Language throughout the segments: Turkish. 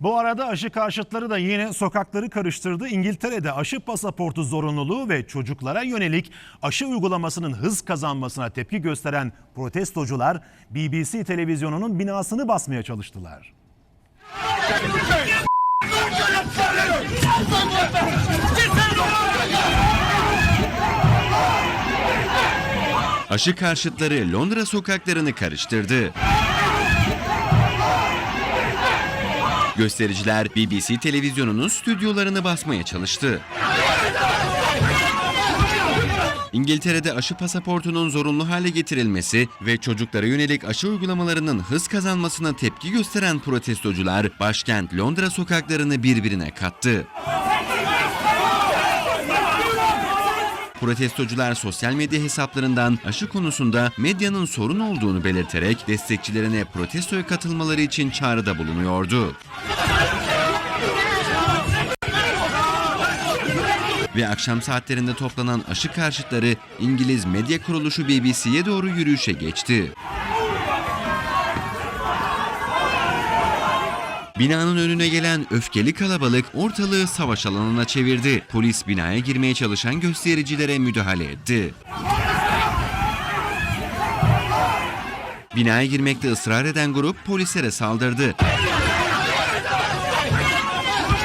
Bu arada aşı karşıtları da yine sokakları karıştırdı. İngiltere'de aşı pasaportu zorunluluğu ve çocuklara yönelik aşı uygulamasının hız kazanmasına tepki gösteren protestocular BBC televizyonunun binasını basmaya çalıştılar. Aşı karşıtları Londra sokaklarını karıştırdı. Göstericiler BBC televizyonunun stüdyolarını basmaya çalıştı. İngiltere'de aşı pasaportunun zorunlu hale getirilmesi ve çocuklara yönelik aşı uygulamalarının hız kazanmasına tepki gösteren protestocular başkent Londra sokaklarını birbirine kattı. Protestocular sosyal medya hesaplarından aşı konusunda medyanın sorun olduğunu belirterek destekçilerine protestoya katılmaları için çağrıda bulunuyordu. Ve akşam saatlerinde toplanan aşı karşıtları İngiliz medya kuruluşu BBC'ye doğru yürüyüşe geçti. Binanın önüne gelen öfkeli kalabalık ortalığı savaş alanına çevirdi. Polis binaya girmeye çalışan göstericilere müdahale etti. Binaya girmekte ısrar eden grup polislere saldırdı.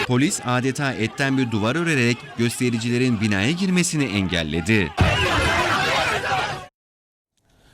Polis adeta etten bir duvar örerek göstericilerin binaya girmesini engelledi.